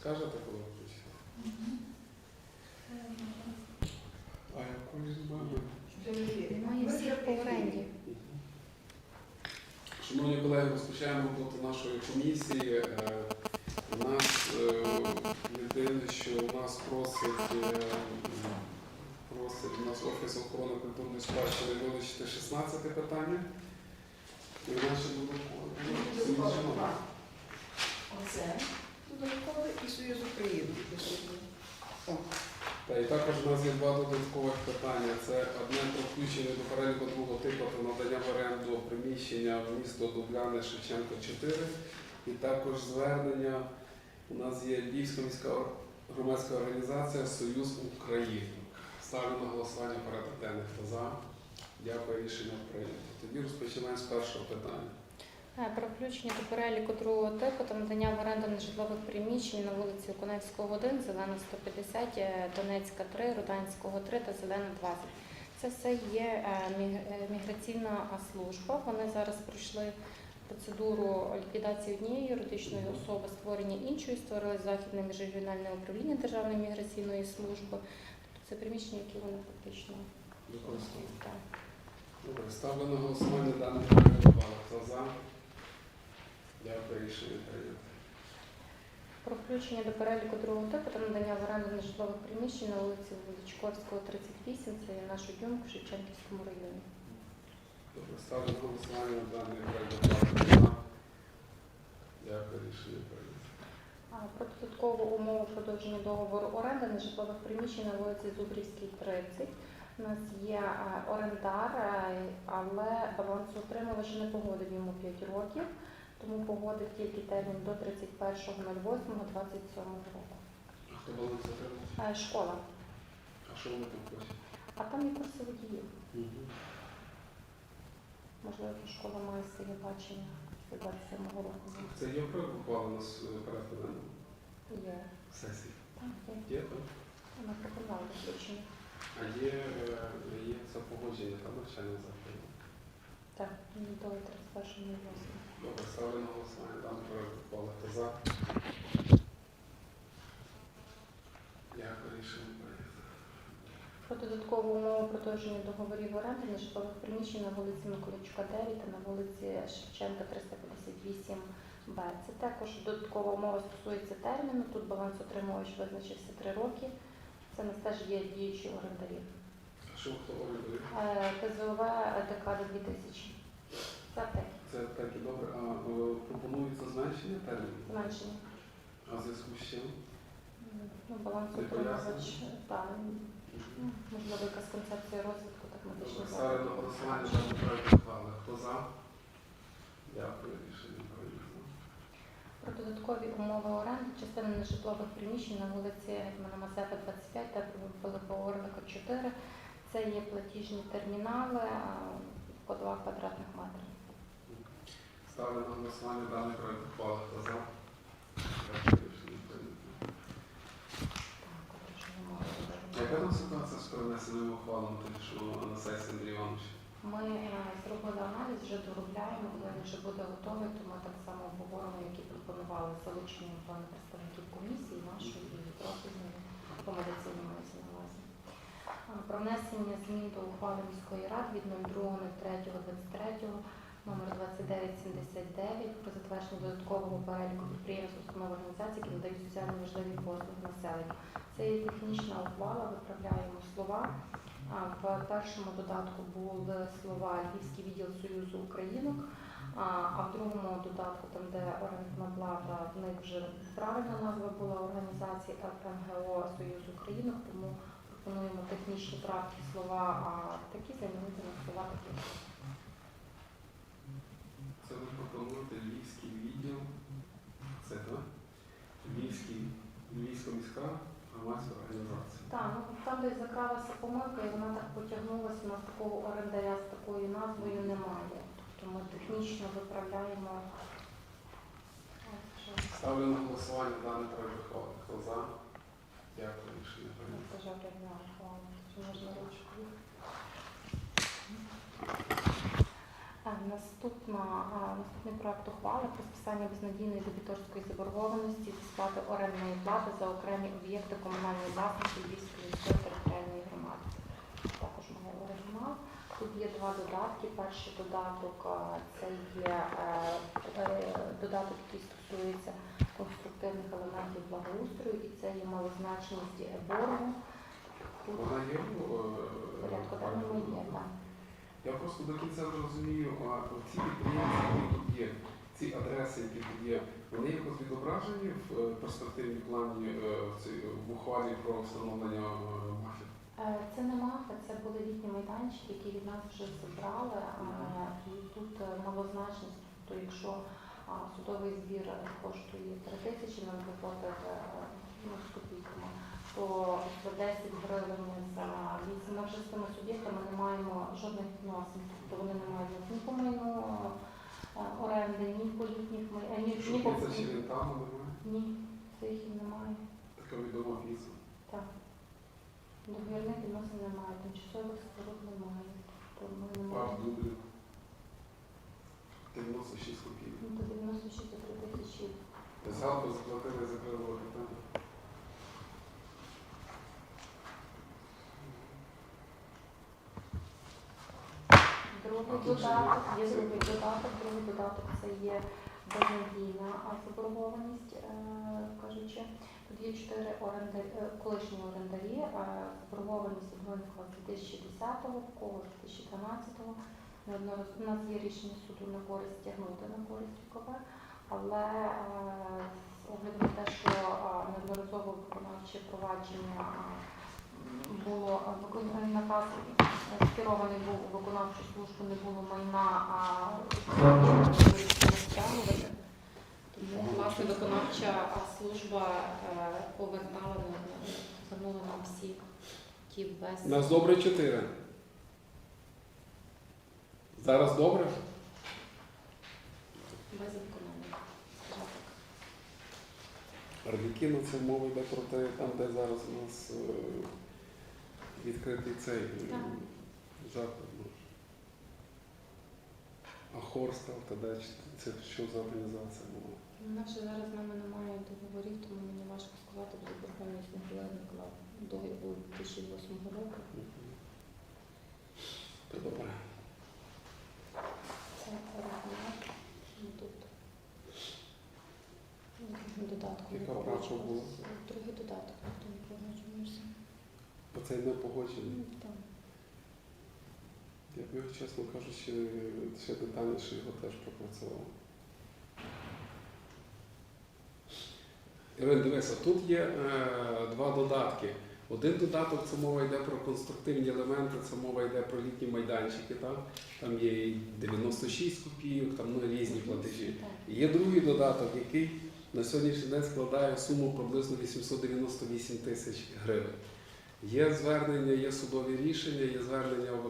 Скажете, коли включити? А якої з вами? Немає всіх по оренді. Шановні колеги, розпочаємо роботу нашої комісії. Е, У нас е, єдине, що у нас просить, е, просить у нас Офіс охорони культурної спадщини вилучити 16 питання. І наше додаткове. Оце додаткове і Союз України. Та і також у нас є два додаткових питання. Це одне про включення до переліку другого типу та надання в оренду приміщення в місто Дубляни Шевченко 4. І також звернення. У нас є Львівська міська громадська організація Союз України. Ставлю на голосування порядок денний. Хто за? Дякую, рішення прийнято. Тоді розпочинаємо з першого питання. Е, Про включення до переліку другого типу та надання в оренду нежитлових приміщень на вулиці Коневського 1, Зелена 150, е, Донецька 3, Руданського 3 та Зелена 20. Це все є е, міг- міграційна служба. Вони зараз пройшли процедуру ліквідації однієї юридичної особи, створення іншої, створили західне міжрегіональне управління Державної міграційної служби. Тобто це приміщення, які вони фактично Використовуємо. так. Добре, ставлю на голосування даний. Хто за? Дякую, рішення прийнято. Про включення до переліку другого типу та надання в оренду нежитлових приміщень на вулиці Величковського, 38, це є наш дюм в Шевченківському районі. Добре, ставлю на даний проект? Дякую, рішення прийнято. Про додаткову умову продовження договору оренди нежитлових приміщень на вулиці Зубрівській, 30. У нас є орендар, але балансоутримувач не погодив йому 5 років, тому погодив тільки термін до 31.08.27 року. А хто баланс отримав? Е, Школа. А що вони там хочуть? А там є курси водіїв. Можливо, школа має своє бачення з 27 року. Це є проект ухвали у нас е, порядку Є. сесії. Так, є. Є там? Вона пропонувала включення. А є, е, є це погодження та навчальних закладів. Так, до 31 року. Добре, ставлю на голосування даний проект ухвали. Хто за? Дякую, рішення прийнято. Про додаткову умову продовження договорів оренди нежитлових приміщень на вулиці Миколичука 9 та на вулиці Шевченка 358Б. Це також додаткова умова стосується терміну. Тут балансоутримувач визначився 3 роки. Це нас теж є діючі орендарі. Що хто орендує? Е, ПЗОВ декада 2000. Це аптеки. Це так і добре. А е, пропонується зменшення терміну? Зменшення. А в зв'язку з чим? Ну, балансоутримувач, так, ну, можливо, якась концепція розвитку так медичного Добре, ставлю на голосування даний проект ухвали. Хто за? Дякую, рішення прийнято. Про додаткові умови оренди частини нежитлових приміщень на вулиці Гетьмана Мазепи 25 та Великого Орлика 4. Це є платіжні термінали по 2 квадратних метри. Ставлю на голосування даний проект ухвали. Хто за? Яка там ситуація з перенесеними ухвалами, що на сесії Андрій Іванович? Ми е, зробили аналіз, вже доробляємо, коли він вже буде готовий, то ми так само обговоримо, які пропонували з залученням певних представників комісії нашої і профільної по медицині мається на увазі. А, Про внесення змін до ухвали міської ради від 02.03.23 номер 2979 про затвердження додаткового переліку підприємств, установ організацій, які надають соціально важливі послуги населенню. Це є технічна ухвала, виправляємо слова. В першому додатку були слова Львівський відділ Союзу Українок, а в другому додатку, там де орендна плата, в них вже правильна назва була організації МГО Союз Українок, тому пропонуємо технічні правки слова, а такі замінити на слова такі. Це ви пропонуєте Львівський відділ. Це так? Львівський, Львівська міська громадська організація. Так, ну там десь закралася помилка, і вона так потягнулася, у нас такого орендаря з такою назвою немає. Тобто ми технічно виправляємо. Ставлю на голосування даний проект. Хто за? Дякую, рішення прийнято. Наступна, наступний проект ухвали про списання безнадійної дебіторської заборгованості зі сплати орендної плати за окремі об'єкти комунальної власності Львівської міської територіальної громади. Також має оригінал. Тут є два додатки. Перший додаток це є е, е, додаток, який стосується конструктивних елементів благоустрою, і це є малозначність боргу. Вона є порядку е, денному є там. Я просто до кінця не розумію, а ці підприємці, які тут є, ці адреси, які тут є, вони якось відображені в е, перспективній плані е, в ухвалі про встановлення мафів? Е, Це не мафи, це були літні майданчики, які від нас вже забрали. І тут малозначність, тобто якщо судовий збір коштує 3 тисячі, нам виплатив е, ну, з копійками, то за 10 гривень за вісім вже з тими суб'єктами не маємо жодних відносин. Тобто вони не мають ні по майну е, оренди, ні по май- е, ні, ні по ні, цих і немає. Така відома піца. Так. Договірних відносин немає, тимчасових споруд немає. Тобто ми не. 96 копійок. Ну, то 96 3 тисячі. Згадку заплатили за крилове питання. Другий додаток, є другий додаток, другий додаток це є безнадійна заборгованість, е, кажучи. Тут є чотири е, колишні орендарі, заборгованість з 2010-го, в кого з 2012-го. Неоднораз- У нас є рішення суду на користь тягнути на користь УКП, але е, з огляду на те, що е, неодноразово виконавче провадження е, було е, викон- наказ е, скерований був у виконавчу службу, не було майна, а стягнувати. Тому власне виконавча служба е, повертала на- повернула нам всі ті без нас добре 4. Зараз добре? без скажімо так. Це мова йде про те, там, де зараз у нас е, відкритий цей е, Так. заклад. ну. А Хорстал, тоді це що за організація була? У нас ще зараз з нами немає договорів, тому мені важко сказати, бо Верховність Микола Миколаїв договір був 2008 року. Добре. Це оригінал. Ну, Тут другим додатком. Яка не була? Другий додаток, ніхто не погоджувався. Оцей не погоджений. Ну, там. Я б його, чесно кажучи, ще детальніше його теж пропрацював. Ірин, дивися, тут є е, два додатки. Один додаток це мова йде про конструктивні елементи, це мова йде про літні майданчики. Так? Там є 96 копійок, там ну, різні платежі. Є другий додаток, який на сьогоднішній день складає суму приблизно 898 тисяч гривень. Є звернення, є судові рішення, є звернення у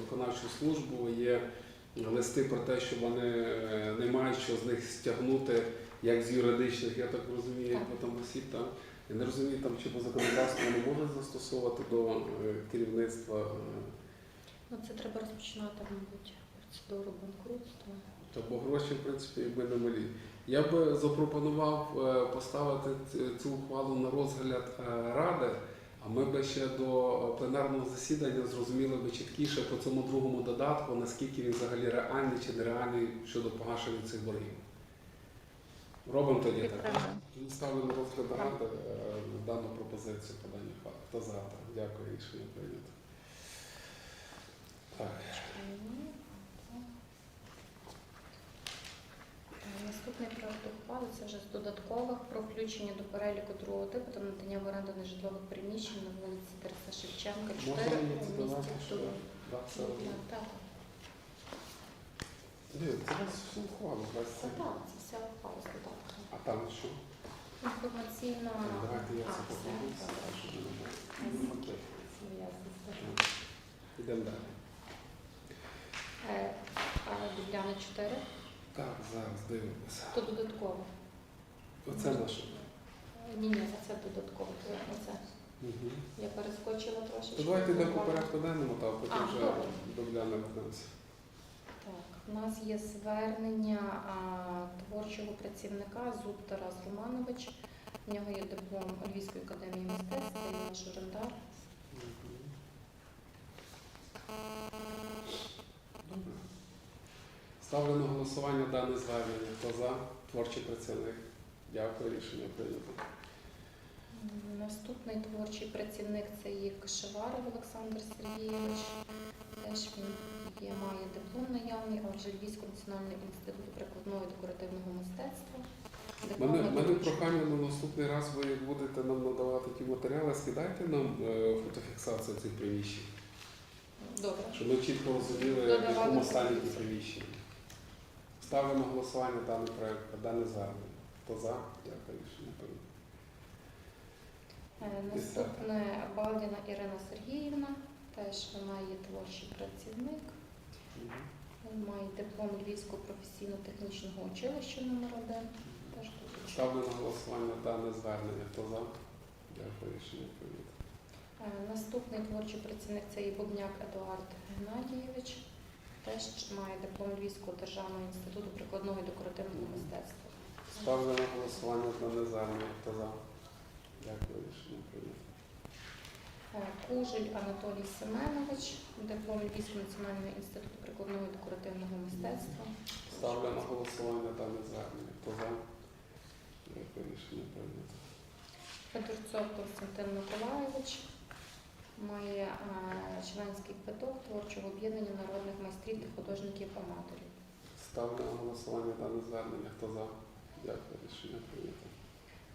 виконавчу службу, є листи про те, що вони е, не мають що з них стягнути, як з юридичних, я так розумію, як там осіб. Там. Я не розумію, там, чи по законодавству вони можуть застосовувати до е, керівництва. е, Ну, це треба розпочинати, мабуть, процедуру банкрутства. Та бо гроші, в принципі, якби не малі. Я би запропонував е, поставити цю ухвалу на розгляд е, ради, а ми би ще до пленарного засідання зрозуміли би чіткіше по цьому другому додатку, наскільки він взагалі реальний чи нереальний щодо погашення цих боргів. Робимо тоді так. Ставлю на розгляд ради е, дану пропозицію по даній факту. Хто за? Дякую, рішення прийнято. Так. Е, Наступний проект ухвали це вже з додаткових про включення до переліку другого типу та надання в оренду нежитлових приміщень на вулиці Тараса Шевченка, 4 у місті? Так, все Ні, це у нас всю ухвалу, це так, це вся ухвала з додатком. А там що? Інформаційно Давайте я це все, щоб не було. своя. Ідемо далі. Е, а Дубляна 4, Так, зараз дивимося. то додатково. Оце наше. Ні, ні, це додатково. Це, це. Угу. Я перескочила трошечки. То давайте йдемо по порядку денному, та потім А, вже добре. до вернемося. Так. У нас є звернення а, творчого працівника Зуб Тарас Романович. У нього є диплом Львівської академії мистецтв, він наш орендар. Добре. Ставлю на голосування дане звернення. Хто за? Творчий працівник. Дякую, рішення прийнято. Наступний творчий працівник це є Кашеваров Олександр Сергійович. Теж він є, має диплом наявний, а вже Львівського національного інституту прикладного і декоративного мистецтва. Мене, мене прохання на наступний раз, ви як будете нам надавати ті матеріали, скидайте нам е, фотофіксацію цих приміщень, Добре. щоб ми чітко розуміли, в Додавати якому стані фотофіксацію. приміщення. Ставлю на голосування даний проект, дане звернення. Хто за? Дякую, рішення прийнято. Е, Наступне Балдіна Ірина Сергіївна. Теж вона є творчий працівник. Він має диплом Львівського професійно-технічного училища номер 1 Теж тут. Ставлю на голосування дане звернення. Хто за? Дякую, рішення прийнято. Е, Наступний творчий працівник це є Бубняк Едуард Геннадійович. Теж має диплом Львівського державного інституту прикладного і декоративного мистецтва. Ставлю на голосування дане звернення. Хто за? Дякую, рішення прийнято. Е, Кужель Анатолій Семенович, диплом Львівського національного інституту прикладного і декоративного мистецтва. Ставлю на голосування дане звернення. Хто за? Дякую, рішення прийнято. Федорцов Константин Миколаєвич має е, членський квиток творчого об'єднання народних майстрів та художників-аматорів. Ставлю на голосування дане звернення. Хто за? Дякую, рішення прийнято.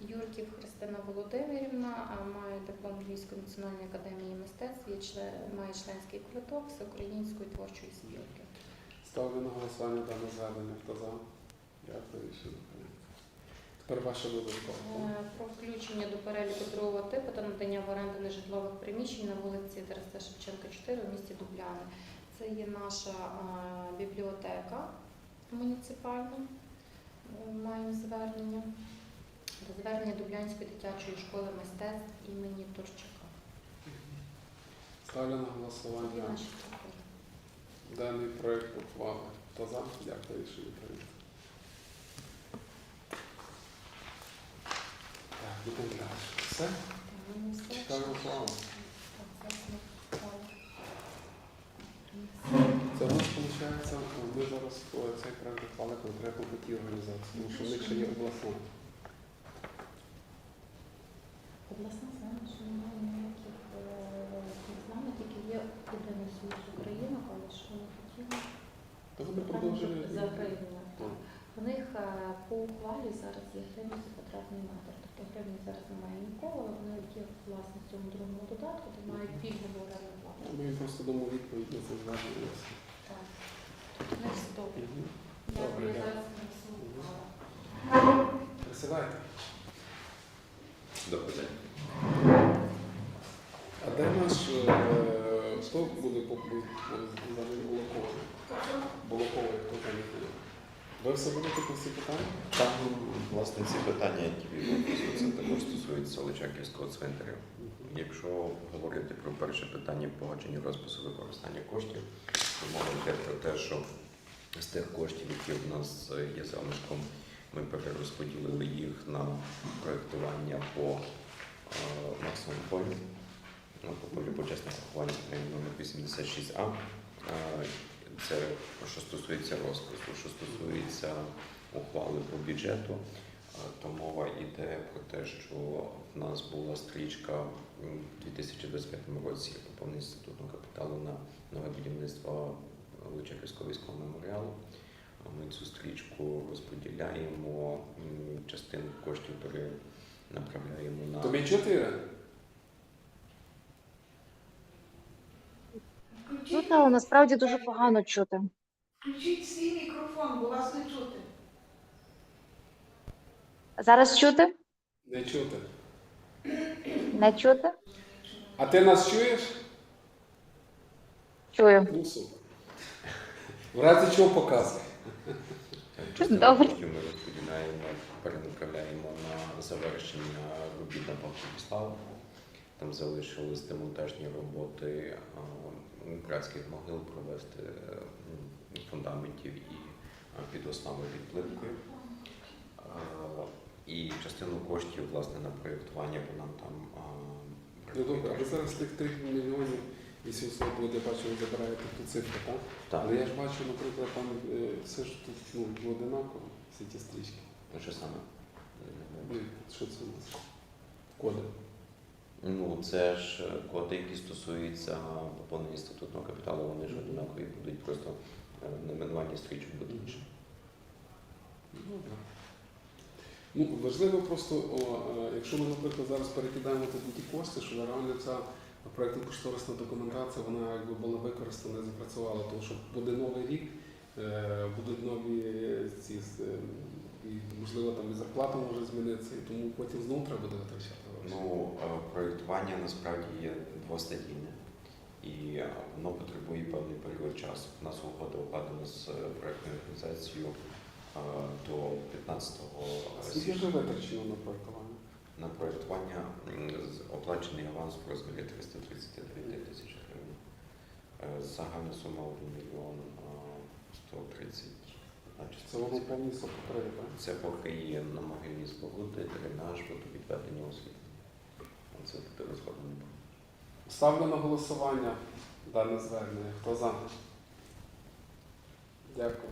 Юрків Христина Володимирівна має диплом Львівської національної академії мистецтв, має членський квиток всеукраїнської творчої спілки. Ставлю на голосування дане звернення. Хто за? Дякую, рішення. Тепер ваше. Е, Про включення до переліку другого типу та надання в оренду нежитлових приміщень на вулиці Тараса Шевченка, 4 у місті Дубляни. Це є наша е, бібліотека муніципальна. Е, Маємо звернення. До звернення Дублянської дитячої школи мистецтв імені Турчака. Ставлю на голосування даний проект ухвали. Хто за? Дякую, рішення прийнято. Все? Ми ухвалу. Це у нас виходить, ми зараз цей проект ухвали конкретно по тій організації, тому що в них ще є обласна. Обласна знає, що немає ніяких е, з нами, тільки є єдиний союз Україна, але що вони хотіли Та вони продовжують. за гривню. Так. У них е, по ухвалі зараз є гривня за квадратний метр. Тобто гривні зараз немає нікого, але вони є власне в цьому другому додатку, де мають пільгову оренду плату. Ми їм просто дамо відповідь на це звернення. Так. У них все добре. Мгм. Дякую, зараз. Присідайте. Добрий день. А де наш, е, хто буде по по-? Волоковий, хто там є? Ви все будете по всі питання? Там, власне, ці питання, які виписуються, також стосуються Личаківського цвинтаря. Якщо говорити про перше питання погодження розпису використання коштів, то мова йде про те, що з тих коштів, які в нас є залишком, ми перерозподілили їх на проєктування по е, максимум полю, ну, по полю почесних поховань номер 86А. Е, Це що стосується розпису, що стосується ухвали по бюджету, то мова йде про те, що в нас була стрічка у 2025 році поповнення інститутного капіталу на нове будівництво Личаківського військового меморіалу. Ми цю стрічку розподіляємо, частину коштів перенаправляємо на Тобі чотири? Включіть, насправді дуже погано чути. включіть свій мікрофон, бо вас не чути. Зараз чути? Не чути. Не чути? А ти нас чуєш? Чую. Ну супер. В разі чого Добре. ми розподіляємо, перенаправляємо на завершення робіт на Павлові Там залишились демонтажні роботи а, братських могил провести, фундаментів і під основи під плиткою. І частину коштів власне на проєктування, бо нам там Ну добре, ви зараз тих 3 мільйонів 800 буде, я бачу, ви забираєте ту цифру, так? Так, Але я ж бачу, наприклад, там е, все ж тут ну, одинаково, всі ті стрічки. що саме? Ну, що це у нас? Коди. Ну, це ж е, коди, які стосуються поповнення статутного капіталу, вони ж однакові будуть, просто е, найменування стрічок буде інше. Ну, важливо просто, о, е, якщо ми, наприклад, зараз перекидаємо ті кошти, що реально ця проєктно кошторисна документація, вона якби була використана і запрацювала, тому що буде новий рік, будуть нові ці і можливо там і зарплата може змінитися, і тому потім знову треба буде витрачати. Ну, е, насправді є двостадійне. І е, воно потребує певний період часу. У нас угода укладена з е, проєктною організацією е, до 15 Скільки січня. вже витрачено на проєктування? На проєктування оплачений аванс в розмірі 339 тисяч гривень. Загальна сума 1 мільйон е, 130. значить, Це воно повністю покриє, так? Це покриє на могильні споруди, дренаж, водовідведення освітлення. Це буде розроблено. Ставлю на голосування дане звернення. Хто за? Дякую.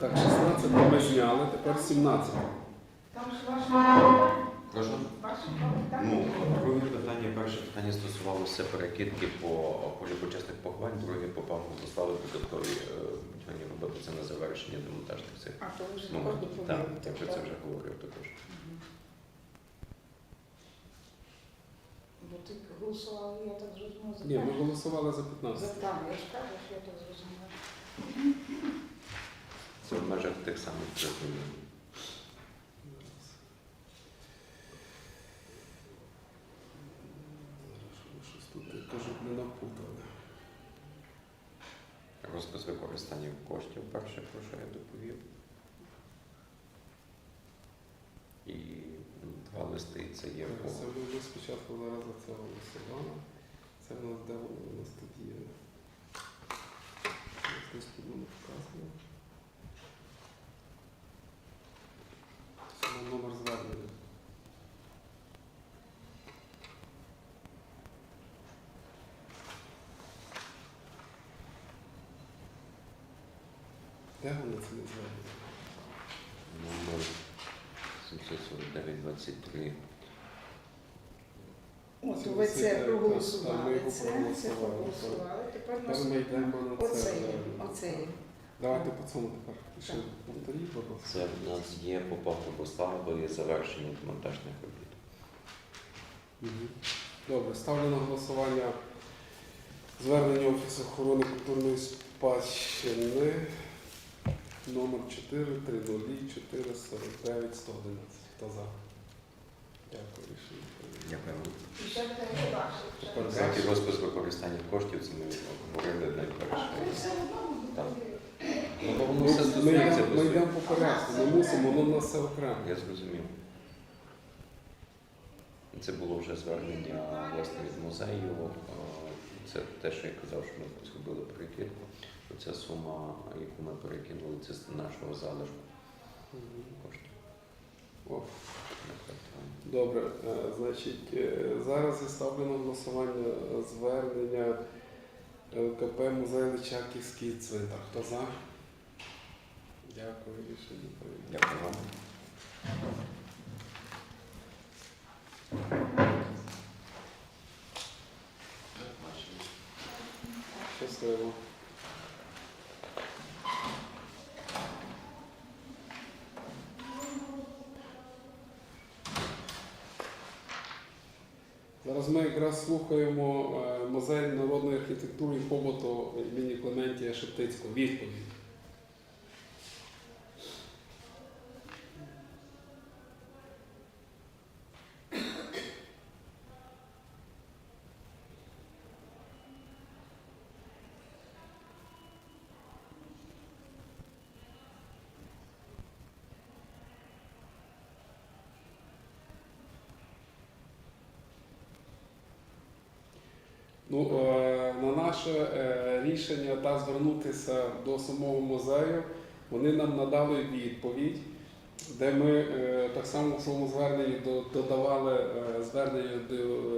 Так, 16 зняли, тепер 17. Там ж Прошу. Ну, друге питання, перше питання стосувалося перекидки по полі почесних поховань, друге по пану додаткові е, будівельні роботи. Це на завершення демонтажних цих. А то вже Ну, також так, я про це вже говорив також. Бо ти голосував, я так зрозуміла, за Ні, ми голосували за За 15. там, я ж кажу, що я так зрозуміла. Це в межах тих самих тут я не напутали. Розпис використання коштів перше, про що я доповів. І два листи це є Це ми спочатку зараз за це. Це в нас де воно у нас тут Десь тут воно показано. Це на номер звернення. Де воно це не звернення? Номер 749-23. От ви це, ми проголосували, це, це проголосували. Тепер Тепер нас ми йдемо на це. оцей, звернення. оцей. Давайте по цьому тепер. Ще Так. повторіть, будь ласка. Це в нас є по Павлу Богославу завершення демонтажних робіт. Мгм. Добре, ставлю на голосування звернення Офісу охорони культурної спадщини номер 4 304 49 111. Хто за? Дякую, рішення. те. Тепер Третій розпис використання коштів, це ми говорили найперше. Так. Ну, бо Ми, воно все ми, стосується йдемо, по ми йдемо по порядку, ми мусимо, воно в нас все окремо. Я зрозумів. Це було вже звернення власне від музею. Е, Це те, що я казав, що ми зробили перекидку. Ця сума, яку ми перекинули, це з нашого залишку коштів. О. Добре, е, значить, е, зараз я ставлю на голосування звернення ЛКП музей Личаківський цвинтар. Хто за? Дякую, рішення. Дякую вам. Щасливо. Зараз ми якраз слухаємо е, музей народної архітектури і побуту імені Клементія Шептицького. Відповідь. Ну, е, на наше е, рішення та звернутися до самого музею, вони нам надали відповідь, де ми е, так само в своєму зверненні до- додавали звернення до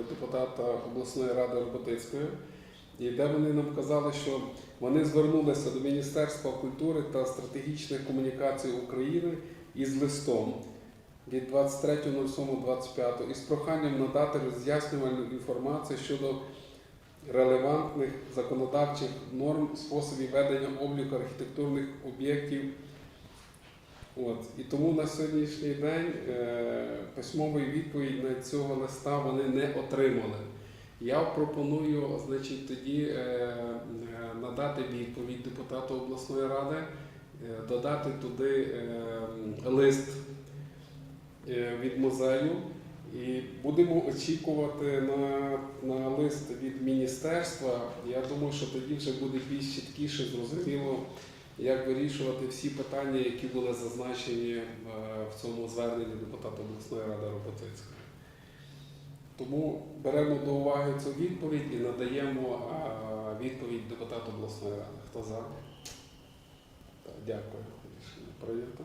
депутата обласної ради Роботицької, і де вони нам казали, що вони звернулися до Міністерства культури та стратегічних комунікацій України із листом від 23.07.25 із проханням надати роз'яснювальну інформацію щодо релевантних законодавчих норм способів ведення обліку архітектурних об'єктів. От. І тому на сьогоднішній день е, письмової відповіді на цього листа вони не отримали. Я пропоную, значить, тоді е, е, надати відповідь депутату обласної ради, е, додати туди е, лист е, від музею. І будемо очікувати на, на лист від міністерства. Я думаю, що тоді вже буде більш чіткіше, зрозуміло, як вирішувати всі питання, які були зазначені е, в цьому зверненні депутата обласної ради Роботицької. Тому беремо до уваги цю відповідь і надаємо е, відповідь депутату обласної ради. Хто за? Так, дякую. Рішення прийнято.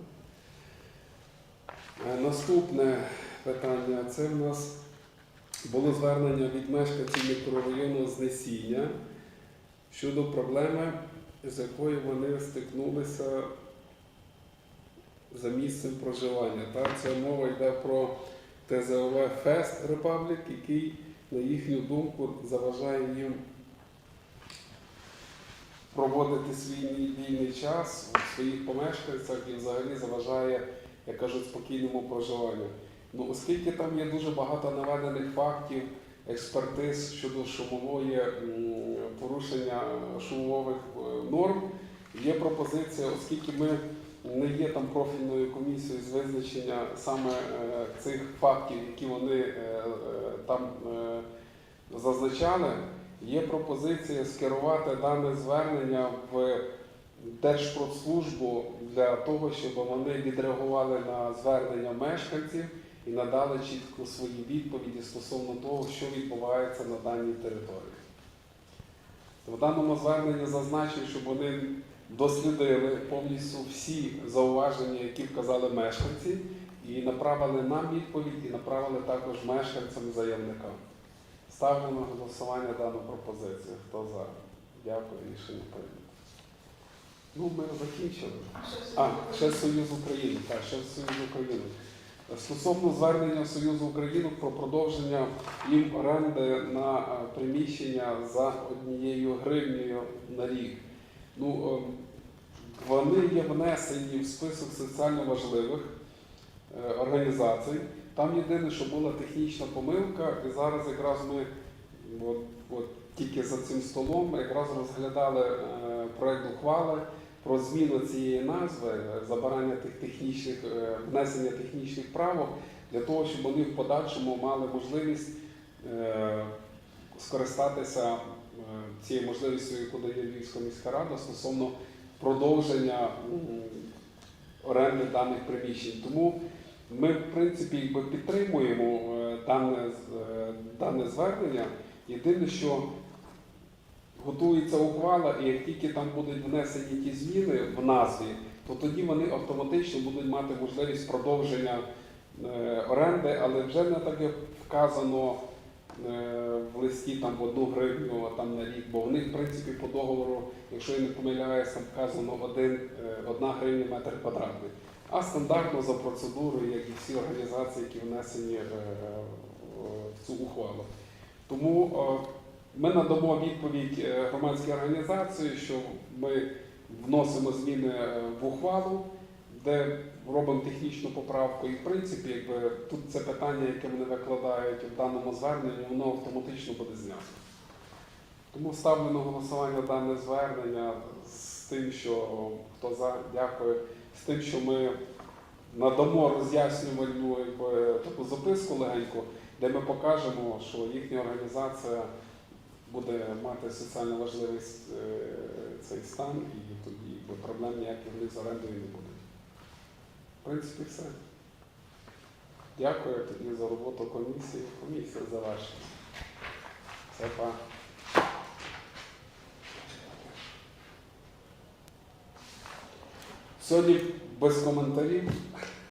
Е, Наступне питання це в нас було звернення від мешканців мікрорайону Знесіння щодо проблеми, з якою вони стикнулися за місцем проживання. Так, це мова йде про ТЗОВ Фест Репаблік, який, на їхню думку, заважає їм проводити свій вільний час у своїх помешканцях і взагалі заважає, як кажуть, спокійному проживанню. Ну, оскільки там є дуже багато наведених фактів, експертиз щодо шумової порушення шумових е, норм, є пропозиція, оскільки ми не є там профільною комісією з визначення саме е, цих фактів, які вони е, там зазначали, є пропозиція скерувати дане звернення в Держпродслужбу для того, щоб вони відреагували на звернення мешканців і надали чітко свої відповіді стосовно того, що відбувається на даній території. В даному зверненні зазначив, щоб вони дослідили повністю всі зауваження, які вказали мешканці, і направили нам відповідь, і направили також мешканцям-заявникам. Ставлю на голосування дану пропозицію. Хто за? Дякую, рішення прийнято. Ну, ми закінчили. А, ще Союз України. Так, ще Союз України. Стосовно звернення Союзу України про продовження їм оренди на е, приміщення за однією гривнею на рік. Ну, е, вони є внесені в список соціально важливих е, організацій. Там єдине, що була технічна помилка, і зараз якраз ми от, от, тільки за цим столом якраз розглядали проект ухвали про зміну цієї назви, е, забирання тих технічних, е, внесення технічних правок для того, щоб вони в подальшому мали можливість е, скористатися цією можливістю, яку дає Львівська міська рада стосовно продовження оренди даних приміщень. Тому ми, в принципі, підтримуємо дане, дане звернення. Єдине, що готується ухвала, і як тільки там будуть внесені ті зміни в назві, то тоді вони автоматично будуть мати можливість продовження е, оренди, але вже не так як вказано е, в листі там в одну гривню а там на рік, бо в них, в принципі, по договору, якщо я не помиляюся, там вказано один, е, одна гривня метр квадратний. А стандартно за процедурою, як і всі організації, які внесені в цю ухвалу. Тому ми надамо відповідь е, громадській організації, що ми вносимо зміни е, в ухвалу, де робимо технічну поправку. І в принципі, якби тут це питання, яке вони викладають в даному зверненні, воно автоматично буде знято. Тому ставлю на голосування дане звернення з тим, що хто за, дякую, з тим, що ми надамо роз'яснювальну таку записку легеньку, де ми покажемо, що їхня організація буде мати соціально важливий е, цей стан, і тоді проблем ніяких в них з орендою не буде. В принципі, все. Дякую тоді за роботу комісії. Комісія завершена. Все, па. Сьогодні без коментарів.